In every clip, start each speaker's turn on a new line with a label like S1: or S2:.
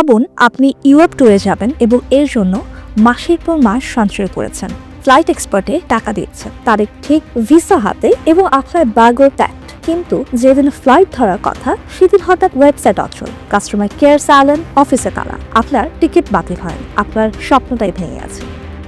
S1: ভাবুন আপনি ইউরোপ ট্যুরে যাবেন এবং এর জন্য মাসের পর মাস সঞ্চয় করেছেন। ফ্লাইট এক্সপার্টে টাকা দিয়েছেন। তাদের ঠিক ভিসা হাতে এবং আপনার ব্যাগও ট্যাক্ট কিন্তু যেদিন ফ্লাইট ধরার কথা, সেদিন হঠাৎ ওয়েবসাইট অচল। কাস্টমার কেয়ার চালেন অফিসে তালা। আপনার টিকিট বাতিল হয়। আপনার স্বপ্নটাই ভেঙে আছে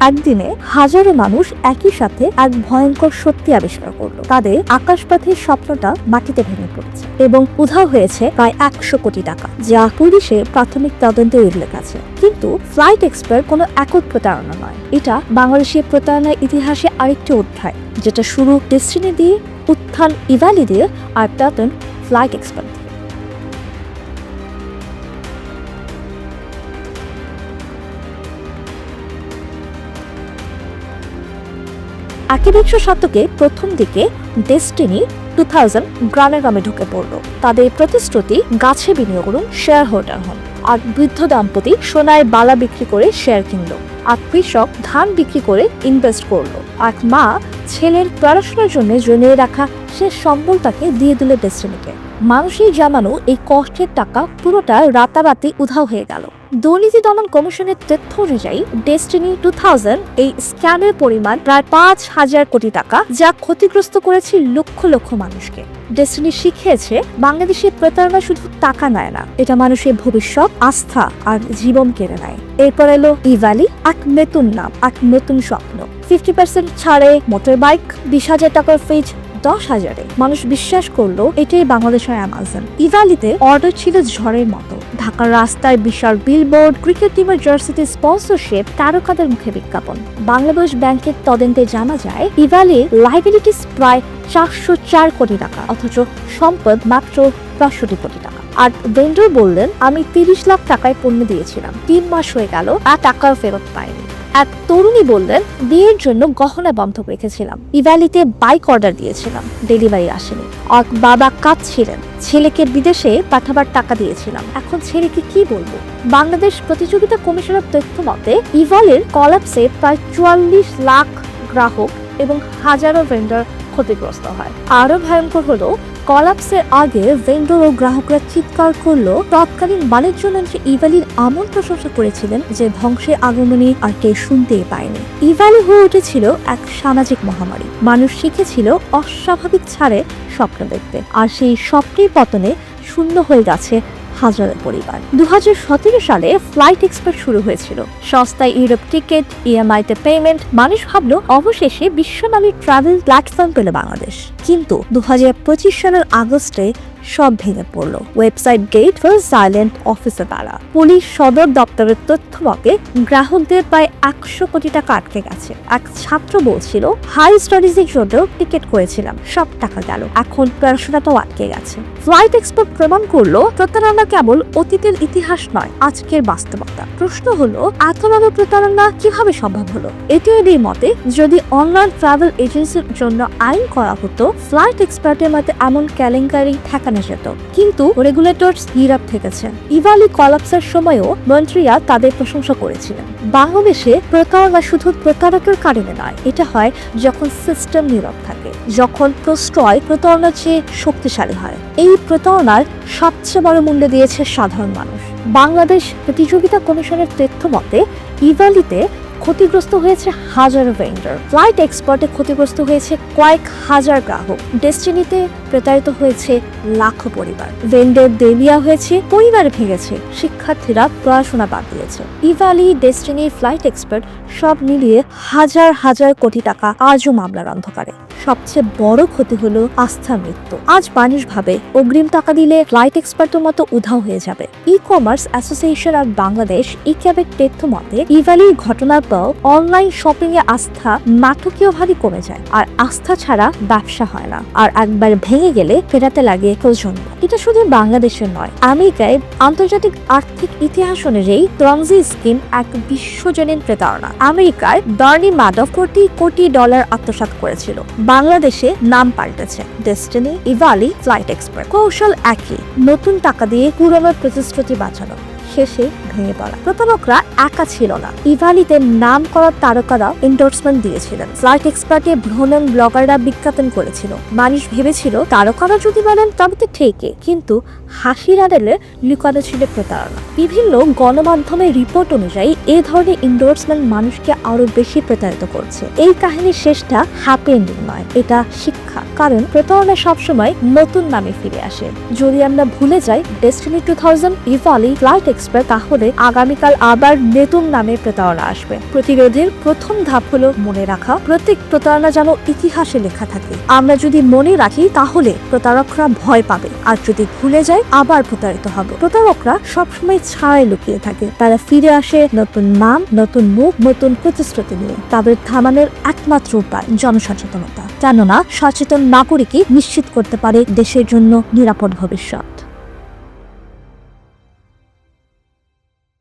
S1: একদিনে হাজারো মানুষ একই সাথে এক ভয়ঙ্কর সত্যি আবিষ্কার করল। তাদের আকাশপথের স্বপ্নটা মাটিতে ভেঙে পড়েছে এবং উধাও হয়েছে প্রায় একশো কোটি টাকা, যা পুলিশে প্রাথমিক তদন্তে উল্লেখ আছে। কিন্তু ফ্লাইট এক্সপার্ট কোনো একক প্রতারণা নয়। এটা বাংলাদেশের প্রতারণার ইতিহাসে আরেকটি অধ্যায়, যেটা শুরু ডেস্টিনি দিয়ে, উত্থান ইভালি দিয়ে, আর পতন ফ্লাইট এক্সপার্ট একেবিংশ শতকে প্রথম দিকে ডেস্টিনি টু থাউজেন্ড গ্রামে গ্রামে ঢুকে পড়ল। তাদের প্রতিশ্রুতি, গাছে বিনিয়োগ করুন শেয়ার হোল্ডার হন। আর বৃদ্ধ দম্পতি সোনায় বালা বিক্রি করে শেয়ার কিনল। আর কৃষক ধান বিক্রি করে ইনভেস্ট করল। আর মা ছেলের পড়াশোনার জন্য জমিয়ে রাখা সে সম্বলটাকে দিয়ে দিল ডেস্টিনিকে মানুষের জানানো এই কষ্টের টাকা পুরোটা রাতারাতি উধাও হয়ে গেল। দুর্নীতি দমন কমিশনের তথ্য অনুযায়ী ডেস্টিনি টু এই স্ক্যামের পরিমাণ প্রায় পাঁচ হাজার কোটি টাকা যা ক্ষতিগ্রস্ত করেছে লক্ষ লক্ষ মানুষকে। ডেস্টিনি শিখিয়েছে বাংলাদেশের প্রতারণা শুধু টাকা নেয় না, এটা মানুষের ভবিষ্যৎ, আস্থা আর জীবন কেড়ে নেয়। এরপর এলো ইভালি এক নতুন নাম, এক নতুন স্বপ্ন। ফিফটি পার্সেন্ট ছাড়ে মোটর বাইক, বিশ হাজার টাকার ফ্রিজ দশ হাজারে। মানুষ বিশ্বাস করল এটাই বাংলাদেশের অ্যামাজন ইভালিতে অর্ডার ছিল ঝড়ের মতো। ঢাকার রাস্তায় বিশাল বিলবোর্ড ক্রিকেট টিমের জার্সিতে স্পন্সরশিপ তারকাদের মুখে বিজ্ঞাপন। বাংলাদেশ ব্যাংকের তদন্তে জানা যায় ইভালির লাইবিলিটিস প্রায় চারশো চার কোটি টাকা, অথচ সম্পদ মাত্র পঁয়ষট্টি কোটি টাকা। আর ভেন্ডর বললেন, আমি তিরিশ লাখ টাকায় পণ্য দিয়েছিলাম। তিন মাস হয়ে গেল, আর টাকাও ফেরত পাইনি। এক তরুণী বললেন, বিয়ের জন্য গহনা বন্ধক রেখেছিলাম। ইভ্যালিতে বাইক অর্ডার দিয়েছিলাম, ডেলিভারি আসেনি। আর বাবা কাঁদছিলেন, ছেলেকে বিদেশে পাঠাবার টাকা দিয়েছিলাম। এখন ছেলেকে কি বলব? বাংলাদেশ প্রতিযোগিতা কমিশনের তথ্য মতে, ইভলের কলাপসে প্রায় চুয়াল্লিশ লাখ গ্রাহক এবং হাজারো ভেন্ডর ক্ষতিগ্রস্ত হয়। আরও ভয়ঙ্কর হলো, কলাপসের আগে ভেন্ডর ও গ্রাহকরা চিৎকার করল তৎকালীন বাণিজ্য মন্ত্রী ইভালির আমল প্রশংসা করেছিলেন যে ধ্বংসের আগমনী আর কেউ শুনতেই পায়নি। ইভালি হয়ে উঠেছিল এক সামাজিক মহামারী। মানুষ শিখেছিল অস্বাভাবিক ছাড়ে স্বপ্ন দেখতে। আর সেই স্বপ্নের পতনে শূন্য হয়ে গেছে হাজারের পরিবার। দু হাজার সতেরো সালে ফ্লাইট এক্সপার্ট শুরু হয়েছিল। সস্তায় ইউরোপ টিকিট ইএমআইতে পেমেন্ট মানুষ ভাবলো অবশেষে বিশ্বনামী ট্রাভেল প্ল্যাটফর্ম পেল বাংলাদেশ। কিন্তু দু হাজার পঁচিশ সালের আগস্টে সব ভেঙে পড়ল। ওয়েবসাইট গেট ফর সাইলেন্ট অফিসে তারা পুলিশ সদর দপ্তরের তথ্য মতে গ্রাহকদের প্রায় একশো কোটি টাকা আটকে গেছে। এক ছাত্র বলছিল, হাই স্টাডিজের জন্য টিকিট করেছিলাম, সব টাকা গেল। এখন পড়াশোনাটাও আটকে গেছে। ফ্লাইট এক্সপার্ট প্রমাণ করল, প্রতারণা কেবল অতীতের ইতিহাস নয়, আজকের বাস্তবতা। প্রশ্ন হলো এত বড় প্রতারণা কীভাবে সম্ভব হলো? এটিওদের মতে, যদি অনলাইন ট্রাভেল এজেন্সির জন্য আইন করা হতো, ফ্লাইট এক্সপার্টের মতে এমন কেলেঙ্কারি ঠেকানো যেত কিন্তু রেগুলেটর নীরব থেকেছেন। ইভালি কলাপসের সময়ও মন্ত্রীরা তাদের প্রশংসা করেছিলেন। বাংলাদেশে প্রতারণা শুধু প্রতারকের কারণে নয়, এটা হয় যখন সিস্টেম নীরব থাকে, যখন প্রশ্রয় প্রতারণার চেয়ে শক্তিশালী হয়। এই প্রতারণার সবচেয়ে বড় মূল্য দিয়েছে সাধারণ মানুষ। বাংলাদেশ প্রতিযোগিতা কমিশনের তথ্য মতে, ইভালিতে ক্ষতিগ্রস্ত হয়েছে হাজার ভেন্ডার ফ্লাইট এক্সপার্টে ক্ষতিগ্রস্ত হয়েছে কয়েক হাজার গ্রাহক। ডেস্টিনিতে প্রতারিত হয়েছে লাখো পরিবার। ভেন্ডার দেবিয়া হয়েছে, পরিবার ভেঙেছে। শিক্ষার্থীরা পড়াশোনা বাদ দিয়েছে। ইভালি ডেস্টিনি ফ্লাইট এক্সপার্ট সব মিলিয়ে হাজার হাজার কোটি টাকা আজও মামলার অন্ধকারে। সবচেয়ে বড় ক্ষতি হলো আস্থা মৃত্যু। আজ মানুষ ভাবে অগ্রিম টাকা দিলে ফ্লাইট এক্সপার্টের মতো উধাও হয়ে যাবে। E commerce association of Bangladesh e ক্যাবের তথ্য মতে ইভালির ঘটনার পর অনলাইন শপিং এ আস্থা নাটকীয়ভাবে কমে যায়। আর আস্থা ছাড়া ব্যবসা হয় না। আর একবার ভেঙে গেলে ফেরাতে লাগে প্রজন্ম এটা শুধু বাংলাদেশের নয়, আমেরিকায় আন্তর্জাতিক আর্থিক ইতিহাস অনুযায়ী ট্রংজি স্কিম এক বিশ্বজনীন প্রতারণা। আমেরিকার বার্নি মাদক কোটি কোটি ডলার আত্মসাৎ করেছিল। বাংলাদেশে নাম পাল্টেছে। ডেস্টিনি ইভালি ফ্লাইট এক্সপার্ট কৌশল একই, নতুন টাকা দিয়ে পুরনো প্রতিশ্রুতি বাঁচানো। শেষে ভেঙে পড়া। প্রতারকরা একা ছিল না। ইভালিতে নাম করা তারকারা এন্ডোর্সমেন্ট দিয়েছিলেন। ফ্লাইট এক্সপার্টে ভ্রমণ ব্লগাররা বিজ্ঞাপন করেছিল। মানুষ ভেবেছিল, তারকারা যদি বলেন তবে তো ঠিকই। কিন্তু হাসির আড়ালে লুকানো ছিল প্রতারণা। বিভিন্ন গণমাধ্যমের রিপোর্ট অনুযায়ী এ ধরনের ইন্ডোর্সমেন্ট মানুষকে আরও বেশি প্রতারিত করছে। এই কাহিনীর শেষটা হ্যাপি এন্ডিং নয়, এটা শিক্ষা। কারণ প্রতারণা সবসময় নতুন নামে ফিরে আসে। যদি আমরা ভুলে যাই destiny two thousand Evaly flight express তাহলে আগামীকাল আবার নতুন নামে প্রতারণা আসবে। প্রতিরোধের প্রথম ধাপ হলো মনে রাখা। প্রত্যেক প্রতারণা যেন ইতিহাসে লেখা থাকে। আমরা যদি মনে রাখি, তাহলে প্রতারকরা ভয় পাবে। আর যদি ভুলে যায় আবার প্রতারিত হবে। প্রতারকরা সবসময় ছায় লুকিয়ে থাকে। তারা ফিরে আসে নতুন নাম, নতুন মুখ, নতুন প্রতিশ্রুতি নিয়ে। তাদের থামানোর একমাত্র উপায় জনসচেতনতা। কেননা সচেতন নাগরিকই নিশ্চিত করতে পারে দেশের জন্য নিরাপদ ভবিষ্যৎ।